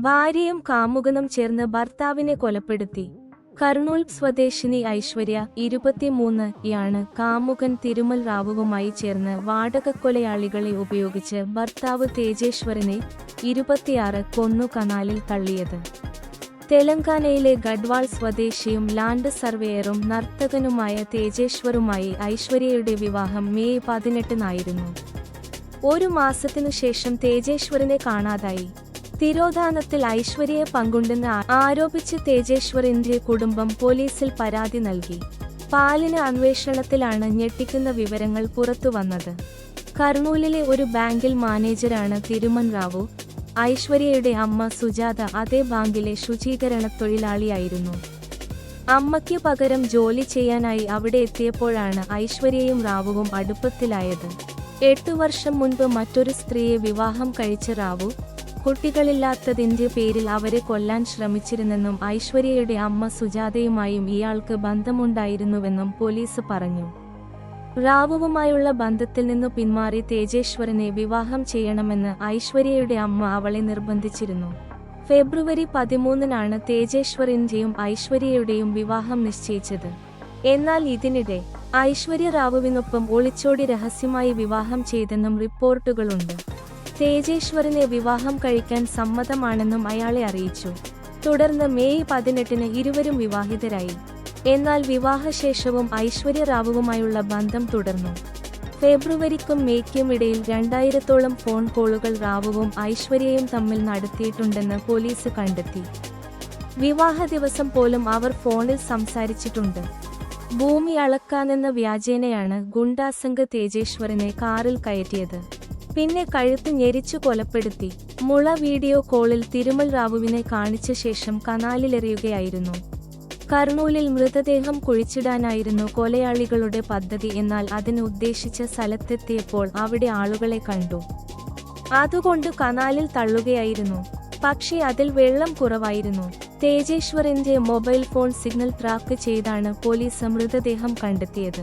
ഭാര്യയും കാമുകനും ചേർന്ന് ഭർത്താവിനെ കൊലപ്പെടുത്തി. കർണൂൽ സ്വദേശിനി ഐശ്വര്യ ഇരുപത്തിമൂന്ന് യാണ് കാമുകൻ തിരുമൽ റാവുവുമായി ചേർന്ന് വാടകക്കൊലയാളികളെ ഉപയോഗിച്ച് ഭർത്താവ് തേജേശ്വരനെ ഇരുപത്തിയാറ് കൊന്നു കനാലിൽ തള്ളിയത്. തെലങ്കാനയിലെ ഗഡ്വാൾ സ്വദേശിയും ലാൻഡ് സർവേയറും നർത്തകനുമായ തേജേശ്വറുമായി ഐശ്വര്യയുടെ വിവാഹം മെയ് പതിനെട്ടിനായിരുന്നു. ഒരു മാസത്തിനു ശേഷം തേജേശ്വരനെ കാണാതായി. തിരോധാനത്തിൽ ഐശ്വര്യയെ പങ്കുണ്ടെന്ന് ആരോപിച്ച് തേജേശ്വറിന്റെ കുടുംബം പോലീസിൽ പരാതി നൽകി. പാലിന് അന്വേഷണത്തിലാണ് ഞെട്ടിക്കുന്ന വിവരങ്ങൾ പുറത്തുവന്നത് കർണൂലിലെ ഒരു ബാങ്കിൽ മാനേജരാണ് തിരുമൻ റാവു ഐശ്വര്യയുടെ അമ്മ സുജാത അതേ ബാങ്കിലെ ശുചീകരണ തൊഴിലാളിയായിരുന്നു. അമ്മയ്ക്ക് പകരം ജോലി ചെയ്യാനായി അവിടെ എത്തിയപ്പോഴാണ് ഐശ്വര്യയും റാവുവും അടുപ്പത്തിലായത്. എട്ടു വർഷം മുൻപ് മറ്റൊരു സ്ത്രീയെ വിവാഹം കഴിച്ച റാവു കുട്ടികളില്ലാത്തതിന്റെ പേരിൽ അവരെ കൊല്ലാൻ ശ്രമിച്ചിരുന്നെന്നും ഐശ്വര്യയുടെ അമ്മ സുജാതയുമായും ഇയാൾക്ക് ബന്ധമുണ്ടായിരുന്നുവെന്നും പോലീസ് പറഞ്ഞു. റാവുവുമായുള്ള ബന്ധത്തിൽ നിന്നു പിന്മാറി തേജേശ്വരനെ വിവാഹം ചെയ്യണമെന്ന് ഐശ്വര്യയുടെ അമ്മ അവളെ നിർബന്ധിച്ചിരുന്നു. ഫെബ്രുവരി പതിമൂന്നിനാണ് തേജേശ്വറിന്റെയും ഐശ്വര്യയുടെയും വിവാഹം നിശ്ചയിച്ചത്. എന്നാൽ ഇതിനിടെ ഐശ്വര്യ റാവുവിനൊപ്പം ഒളിച്ചോടി രഹസ്യമായി വിവാഹം ചെയ്തെന്നും റിപ്പോർട്ടുകളുണ്ട്. തേജേശ്വറിനെ വിവാഹം കഴിക്കാൻ സമ്മതമാണെന്നും അയാളെ അറിയിച്ചു. തുടർന്ന് മെയ് പതിനെട്ടിന് ഇരുവരും വിവാഹിതരായി. എന്നാൽ വിവാഹശേഷവും ഐശ്വര്യ റാവുവുമായുള്ള ബന്ധം തുടർന്നു. ഫെബ്രുവരിക്കും മേയ്ക്കും ഇടയിൽ രണ്ടായിരത്തോളം ഫോൺ കോളുകൾ റാവുവും ഐശ്വര്യയും തമ്മിൽ നടത്തിയിട്ടുണ്ടെന്ന് പോലീസ് കണ്ടെത്തി. വിവാഹ ദിവസം പോലും അവർ ഫോണിൽ സംസാരിച്ചിട്ടുണ്ട്. ഭൂമി അളക്കാനെന്ന വ്യാജേനയാണ് ഗുണ്ടാസംഘ തേജേശ്വരനെ കാറിൽ കയറ്റിയത്. പിന്നെ കഴുത്ത് ഞെരിച്ചു കൊലപ്പെടുത്തി. മുള വീഡിയോ കോളിൽ തിരുമൽ റാവുവിനെ കാണിച്ച ശേഷം കനാലിലെറിയുകയായിരുന്നു. കർണൂലിൽ മൃതദേഹം കുഴിച്ചിടാനായിരുന്നു കൊലയാളികളുടെ പദ്ധതി എന്നാൽ അതിന് ഉദ്ദേശിച്ച സ്ഥലത്തെത്തിയപ്പോൾ അവിടെ ആളുകളെ കണ്ടു. അതുകൊണ്ട് കനാലിൽ തള്ളുകയായിരുന്നു. പക്ഷേ അതിൽ വെള്ളം കുറവായിരുന്നു. തേജേശ്വറിന്റെ മൊബൈൽ ഫോൺ സിഗ്നൽ ട്രാക്ക് ചെയ്താണ് പോലീസ് മൃതദേഹം കണ്ടെത്തിയത്.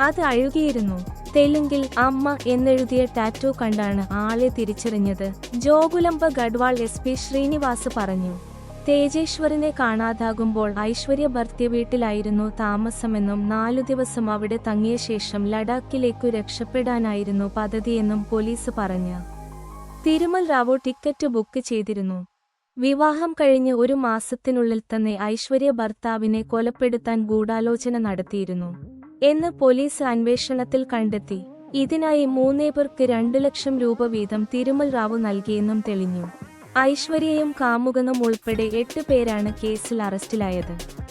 അത് അഴുകിയിരുന്നു. തെലുങ്കിൽ അമ്മ എന്നെഴുതിയ ടാറ്റോ കണ്ടാണ് ആളെ തിരിച്ചറിഞ്ഞത്. ജോഗുലംബ ഗഡ്വാൾ എസ് പി ശ്രീനിവാസ് പറഞ്ഞു. തേജേശ്വറിനെ കാണാതാകുമ്പോൾ ഐശ്വര്യ ഭർത്തൃ വീട്ടിലായിരുന്നു താമസമെന്നും നാലു ദിവസം അവിടെ തങ്ങിയ ശേഷം ലഡാക്കിലേക്കു രക്ഷപ്പെടാനായിരുന്നു പദ്ധതിയെന്നും പോലീസ് പറഞ്ഞു. തിരുമൽ റാവു ടിക്കറ്റ് ബുക്ക് ചെയ്തിരുന്നു. വിവാഹം കഴിഞ്ഞ് ഒരു മാസത്തിനുള്ളിൽ തന്നെ ഐശ്വര്യ ഭർത്താവിനെ കൊലപ്പെടുത്താൻ ഗൂഢാലോചന നടത്തിയിരുന്നു. എന്ന് പോലീസ് അന്വേഷണത്തിൽ കണ്ടെത്തി. ഇതിനായി മൂന്നേ പേർക്ക് രണ്ടു ലക്ഷം രൂപ വീതം തിരുമൽ റാവു നൽകിയെന്നും തെളിഞ്ഞു. ഐശ്വര്യയും കാമുകനും ഉൾപ്പെടെ എട്ട് പേരാണ് കേസിൽ അറസ്റ്റിലായത്.